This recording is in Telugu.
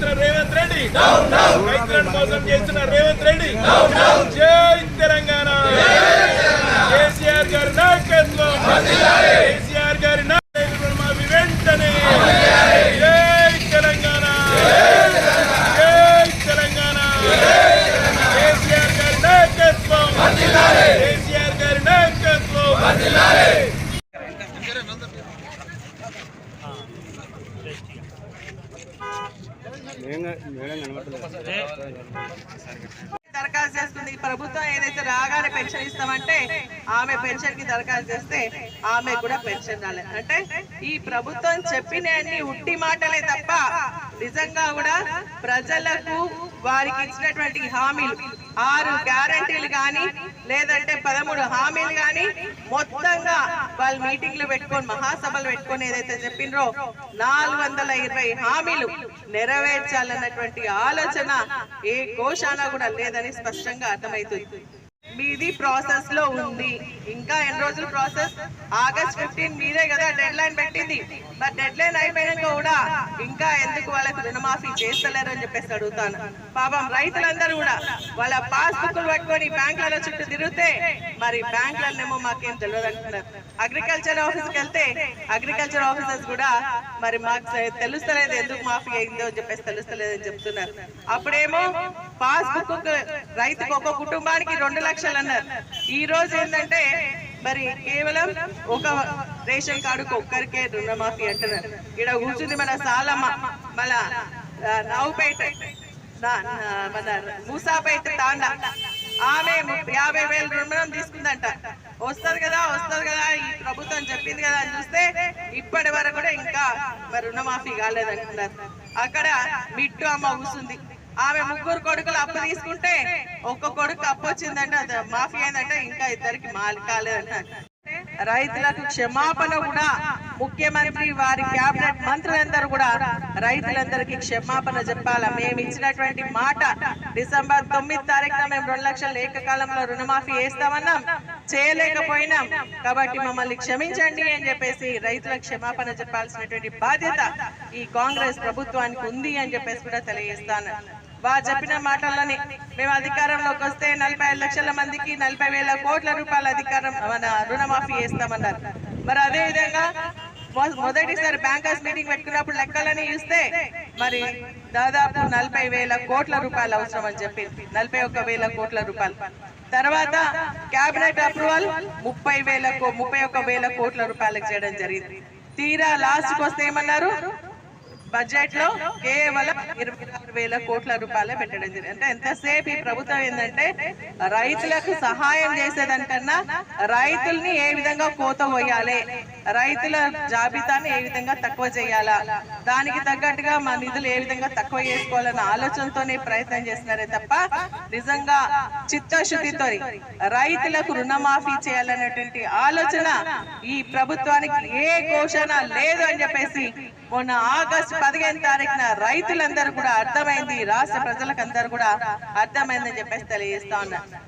చేస్తున్న రేవంత్ రెడ్డి. రైతులను మోసం చేస్తున్న రేవంత్ రెడ్డి. జై తెలంగాణ. కేసీఆర్ గారి నాయకత్వం కేసీఆర్ గారి నాయకత్వం మావి వెంటనే జై తెలంగాణ జై తెలంగాణ కేసీఆర్ గారి నాయకత్వం కేసీఆర్ గారి నాయకత్వం దరఖాస్తు చేస్తుంది ప్రభుత్వం ఏదైతే రాగానే పెన్షన్ ఇస్తామంటే ఆమె పెన్షన్కి దరఖాస్తు చేస్తే ఆమె కూడా పెన్షన్ రాలేదు అంటే ఈ ప్రభుత్వం చెప్పిన ఉట్టి మాటలే తప్ప నిజంగా కూడా ప్రజలకు వారికి ఇచ్చినటువంటి హామీలు. ఆరు గ్యారంటీలు కానీ లేదంటే పదమూడు హామీలు కానీ మొత్తంగా వాళ్ళు మీటింగ్లు పెట్టుకొని మహాసభలు పెట్టుకొని ఏదైతే చెప్పినరో నాలుగు వందల ఇరవై హామీలు నెరవేర్చాలన్నటువంటి ఆలోచన ఏ కోశాన కూడా లేదని స్పష్టంగా అర్థమవుతుంది. మీది ప్రాసెస్లో ఉంది. ఇంకా ఎన్ని రోజుల ప్రాసెస్? ఆగస్ట్ ఫిఫ్టీన్ మీరే కదా డెడ్ లైన్ పెట్టింది. మరి డెడ్ లైన్ అయిపోయినాక కూడా ఇంకా ఎందుకు వాళ్ళకి రుణమాఫీ చేస్తలేరు అని చెప్పేసి అడుగుతాను. పాపం రైతులందరూ కూడా వాళ్ళ పాస్ బుక్లు పట్టుకొని బ్యాంకులలో చుట్టూ తిరిగితే మరి బ్యాంకులనేమో మాకేం తెలియదు అంటున్నారు. అగ్రికల్చర్ ఆఫీస్కి వెళ్తే అగ్రికల్చర్ ఆఫీసర్స్ కూడా మరి మాకు తెలుస్తలేదు ఎందుకు మాఫీ అయిందో అని చెప్పేసి తెలుస్తలేదు అని చెప్తున్నారు. అప్పుడేమో పాస్ బుక్ రైతుకు ఒక కుటుంబానికి రెండు లక్షలు అన్నారు ఈ రోజు ఏంటంటే మరి కేవలం ఒక రేషన్ కార్డుకు ఒక్కరికే రుణమాఫీ అంటున్నారు. ఇక్కడ కూర్చుంది మన సాలమ్మ మన రావుపేట మన మూసాపేట తాండా. ఆమె యాభై వేలు రుణం తీసుకుందంట. వస్తుంది కదా వస్తుంది కదా ఈ ప్రభుత్వం చెప్పింది కదా అని చూస్తే ఇప్పటి వరకు కూడా ఇంకా మరి రుణమాఫీ కాలేదంటున్నారు. అక్కడ మిట్టు అమ్మ కూర్చుంది ఆమె ముగ్గురు కొడుకులు అప్పు తీసుకుంటే ఒక్క కొడుకు అప్పు వచ్చిందంటే అది మాఫీ అయిందంటే ఇంకా ఇద్దరికి మాలి కాలేదంటారు రైతులకు క్షమాపణ కూడా ముఖ్యమంత్రి వారి కేబినెట్ మంత్రులందరూ కూడా రైతులందరికీ క్షమాపణ చెప్పాలా? మేము ఇచ్చినటువంటి మాట డిసెంబర్ తొమ్మిది తారీఖున మేము రెండు లక్షల ఏకకాలంలో రుణమాఫీ వేస్తామన్నాం చేయలేకపోయినాం. కాబట్టి మమ్మల్ని క్షమించండి అని చెప్పేసి రైతులకు క్షమాపణ చెప్పాల్సినటువంటి బాధ్యత ఈ కాంగ్రెస్ ప్రభుత్వానికి ఉంది అని చెప్పేసి కూడా తెలియజేస్తాను వారు చెప్పిన మాటలని మేము అధికారంలోకి వస్తే నలభై ఐదు లక్షల మందికి నలభై వేల కోట్ల రూపాయల అధికారం మన రుణమాఫీ చేస్తామన్నారు. మరి అదే విధంగా మొదటిసారి బ్యాంకర్స్ మీటింగ్ పెట్టుకున్నప్పుడు లెక్కలని ఇస్తే మరి దాదాపు నలభై వేల కోట్ల రూపాయలు అవసరం అని చెప్పి నలభై ఒక్క వేల కోట్ల రూపాయలు. తర్వాత కేబినెట్ అప్రూవల్ ముప్పై వేల ముప్పై ఒక్క వేల కోట్ల రూపాయలకు చేయడం జరిగింది. తీరా లాస్ట్ వస్తే ఏమన్నారు? బడ్జెట్లో కేవలం ఇరవై ఆరు వేల కోట్ల రూపాయలే పెట్టడం జరిగింది. అంటే ఎంతసేపు ఈ ప్రభుత్వం ఏంటంటే రైతులకు సహాయం చేసేదానికన్నా రైతుల్ని ఏ విధంగా కోత పోయాలి రైతుల జాబితాని ఏ విధంగా తక్కువ చేయాలా దానికి తగ్గట్టుగా మా నిధులు ఏ విధంగా తక్కువ చేసుకోవాలన్న ఆలోచనతోనే ప్రయత్నం చేస్తున్నారే తప్ప నిజంగా చిత్తశుద్ధితో రైతులకు రుణమాఫీ చేయాలనేటువంటి ఆలోచన ఈ ప్రభుత్వానికి ఏ ఘోషణ లేదు అని చెప్పేసి మొన్న ఆగస్టు పదిహేను తారీఖున రైతులందరూ కూడా అర్థమైంది రాష్ట్ర ప్రజలకు అందరూ కూడా అర్థమైందని చెప్పేసి తెలియజేస్తా ఉన్నా.